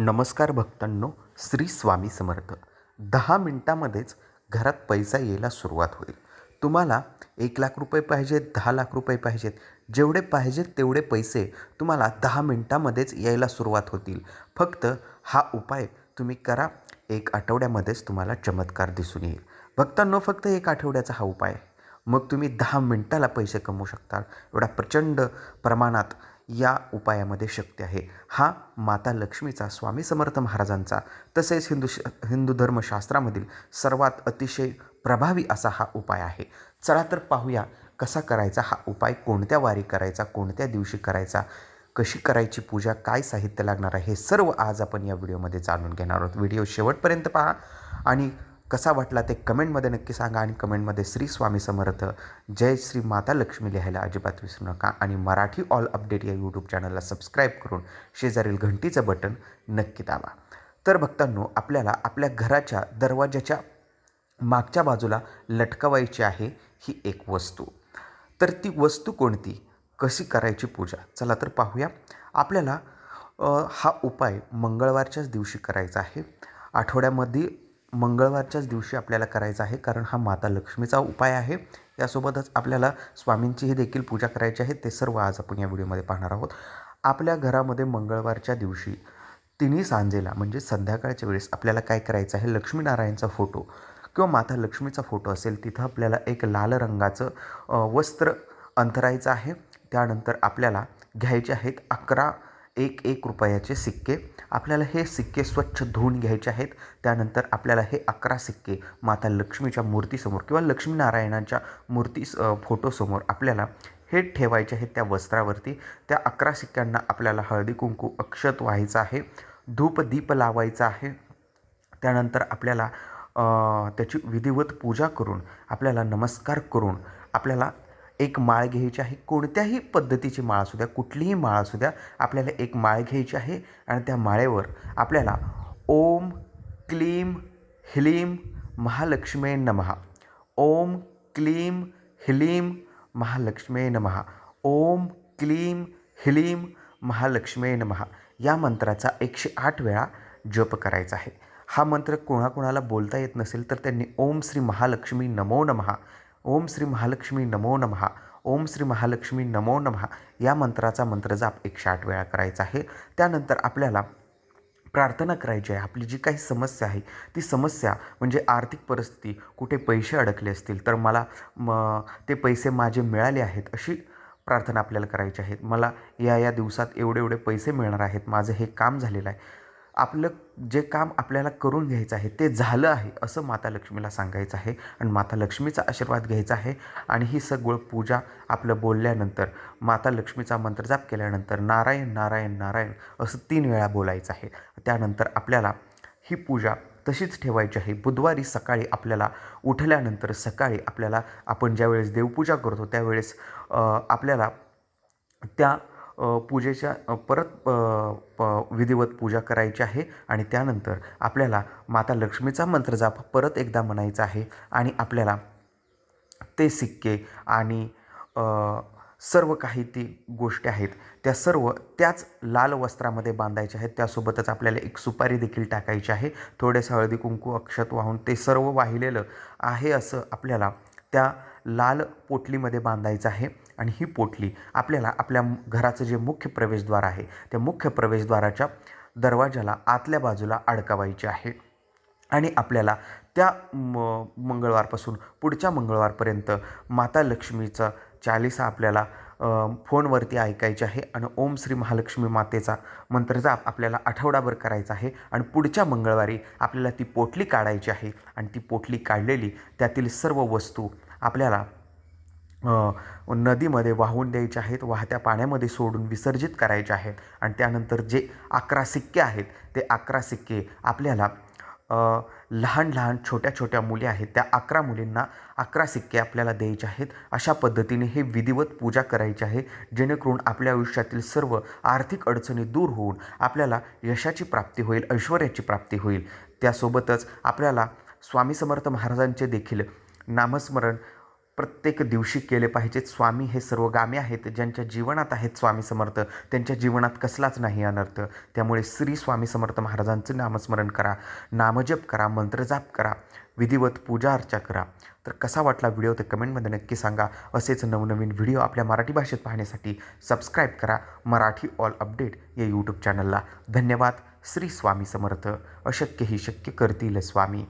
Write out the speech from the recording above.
नमस्कार भक्तांनो श्री स्वामी समर्थ. दहा मिनटामध्येच घरात पैसा यायला सुरुवात होईल. तुम्हाला एक लाख रुपये पाहिजेत दहा लाख रुपये पाहिजेत. जेवढे पाहिजेत तेवढे पैसे तुम्हाला दहा मिनटामध्येच यायला सुरुवात होतील. फक्त हा उपाय तुम्ही करा एक आठवड्यामध्येच तुम्हाला चमत्कार दिसून येईल. भक्तांनो फक्त एक आठवड्याचा हा उपाय. मग तुम्ही दहा मिनटाला पैसे कमवू शकता. एवढा प्रचंड प्रमाणात या उपायामध्ये शक्ती आहे. हा माता लक्ष्मीचा स्वामी समर्थ महाराजांचा तसेच हिंदू श हिंदू धर्मशास्त्रामधील सर्वात अतिशय प्रभावी असा हा उपाय आहे. चला तर पाहूया कसा करायचा हा उपाय कोणत्या वारी करायचा कोणत्या दिवशी करायचा कशी करायची पूजा काय साहित्य लागणार आहे हे सर्व आज आपण या व्हिडिओमध्ये जाणून घेणार आहोत. व्हिडिओ शेवटपर्यंत पहा आणि कसा वाटला ते कमेंटमध्ये नक्की सांगा आणि कमेंटमध्ये श्री स्वामी समर्थ जय श्री माता लक्ष्मी लिहायला अजिबात विसरू नका आणि मराठी ऑल अपडेट या यूट्यूब चॅनलला सबस्क्राईब करून शेजारील घंटीचं बटन नक्की दाबा. तर भक्तांनो आपल्याला आपल्या घराच्या दरवाजाच्या मागच्या बाजूला लटकवायची आहे ही एक वस्तू. तर ती वस्तू कोणती? कशी करायची पूजा? चला तर पाहूया. आपल्याला हा उपाय मंगळवारच्याच दिवशी करायचा आहे. आठवड्यामध्ये मंगळवारच्याच दिवशी आपल्याला करायचा आहे कारण हा माता लक्ष्मीचा उपाय आहे. यासोबतच आपल्याला स्वामींचीही देखील पूजा करायची आहे. ते सर्व आज आपण या व्हिडिओमध्ये पाहणार आहोत. आपल्या घरामध्ये मंगळवारच्या दिवशी तिन्ही सांजेला म्हणजे संध्याकाळच्या वेळेस आपल्याला काय करायचं आहे लक्ष्मीनारायणचा फोटो किंवा माता लक्ष्मीचा फोटो असेल तिथं आपल्याला एक लाल रंगाचं वस्त्र अंतरायचं आहे. त्यानंतर आपल्याला घ्यायचे आहेत अकरा एक एक रुपयाचे सिक्के. आपल्याला हे सिक्के स्वच्छ धुवून घ्यायचे आहेत. त्यानंतर आपल्याला हे अकरा सिक्के माता लक्ष्मीच्या मूर्तीसमोर किंवा लक्ष्मीनारायणाच्या मूर्ती फोटोसमोर आपल्याला हे ठेवायचे आहेत त्या वस्त्रावरती. त्या अकरा सिक्क्यांना आपल्याला हळदी कुंकू अक्षत व्हायचं आहे. धूप दीप लावायचा आहे. त्यानंतर आपल्याला त्याची विधिवत पूजा करून आपल्याला नमस्कार करून आपल्याला एक माळ घ्यायची आहे. कोणत्याही पद्धतीची माळ असू द्या कुठलीही माळ असू द्या आपल्याला एक माळ घ्यायची आहे आणि त्या माळेवर आपल्याला ओम क्लीम ह्लीम महालक्ष्मे नमः. ओम क्लीम ह्लीम महालक्ष्मे नमः. ओम क्लीम ह्लीम महालक्ष्मे नमहा या मंत्राचा एकशे आठ वेळा जप करायचा आहे. हा मंत्र कोणाकोणाला बोलता येत नसेल तर त्यांनी ओम श्री महालक्ष्मी नमो नमः ओम श्री महालक्ष्मी नमो नमः. ओम श्री महालक्ष्मी नमो नमहा या मंत्राचा मंत्रजाप एकशे आठ वेळा करायचा आहे. त्यानंतर आपल्याला प्रार्थना करायची आहे. आपली जी काही समस्या आहे ती समस्या म्हणजे आर्थिक परिस्थिती कुठे पैसे अडकले असतील तर मला म ते पैसे माझे मिळाले आहेत अशी प्रार्थना आपल्याला करायची आहेत मला या या दिवसात एवढे एवढे पैसे मिळणार आहेत. माझं हे काम झालेलं आहे. आपलं जे काम आपल्याला करून घ्यायचं आहे ते झालं आहे असं माता लक्ष्मीला सांगायचं आहे. आणि माता लक्ष्मीचा आशीर्वाद घ्यायचा आहे. आणि ही सगळं पूजा आपलं बोलल्यानंतर माता लक्ष्मीचा मंत्रजाप केल्यानंतर नारायण नारायण नारायण असं तीन वेळा बोलायचं आहे. त्यानंतर आपल्याला ही पूजा तशीच ठेवायची आहे. बुधवारी सकाळी आपल्याला उठल्यानंतर सकाळी आपल्याला आपण ज्यावेळेस देवपूजा करतो त्यावेळेस आपल्याला त्या पूजेच्या परत प विधिवत पूजा करायची आहे आणि त्यानंतर आपल्याला माता लक्ष्मीचा मंत्रजाप परत एकदा म्हणायचा आहे आणि आपल्याला ते सिक्के आणि सर्व काही ती गोष्टी आहेत त्या सर्व त्याच लाल वस्त्रामध्ये बांधायच्या आहेत त्यासोबतच आपल्याला एक सुपारी देखील टाकायची आहे थोडेसे हळदी कुंकू अक्षत वाहून ते सर्व वाहिलेलं आहे असं आपल्याला त्या लाल पोटलीमध्ये बांधायचं आहे. आणि ही पोटली आपल्याला आपल्या घराचं जे मुख्य प्रवेशद्वार आहे त्या मुख्य प्रवेशद्वाराच्या दरवाजाला आतल्या बाजूला अडकवायची आहे. आणि आपल्याला त्या म मंगळवारपासून पुढच्या मंगळवारपर्यंत माता लक्ष्मीचा चालिसा आपल्याला फोनवरती ऐकायची आहे आणि ओम श्री महालक्ष्मी मातेचा मंत्रजाप आपल्याला आठवडाभर करायचा आहे आणि पुढच्या मंगळवारी आपल्याला ती पोटली काढायची आहे. आणि ती पोटली काढलेली त्यातील सर्व वस्तू आपल्याला नदीमध्ये वाहून द्यायचे आहेत वाहत्या पाण्यामध्ये सोडून विसर्जित करायचे आहेत. आणि त्यानंतर जे अकरा सिक्के आहेत ते अकरा सिक्के आपल्याला लहान लहान छोट्या छोट्या मुली आहेत त्या अकरा मुलींना अकरा सिक्के आपल्याला द्यायचे आहेत. अशा पद्धतीने हे विधिवत पूजा करायची आहे जेणेकरून आपल्या आयुष्यातील सर्व आर्थिक अडचणी दूर होऊन आपल्याला यशाची प्राप्ती होईल ऐश्वर्याची प्राप्ती होईल. त्यासोबतच आपल्याला स्वामी समर्थ महाराजांचे देखील नामस्मरण प्रत्येक दिवशी केले पाहिजेत. स्वामी हे सर्वगामी आहेत. ज्यांच्या जीवनात आहेत स्वामी समर्थ त्यांच्या जीवनात कसलाच नाही अनर्थ. त्यामुळे श्री स्वामी समर्थ महाराजांचं नामस्मरण करा नामजप करा मंत्रजाप करा विधिवत पूजा अर्चा करा. तर कसा वाटला व्हिडिओ ते कमेंटमध्ये नक्की सांगा. असेच नवनवीन व्हिडिओ आपल्या मराठी भाषेत पाहण्यासाठी सबस्क्राईब करा. मराठी ऑल अपडेट या यूट्यूब चॅनलला धन्यवाद. श्री स्वामी समर्थ. अशक्य ही शक्य करतील स्वामी.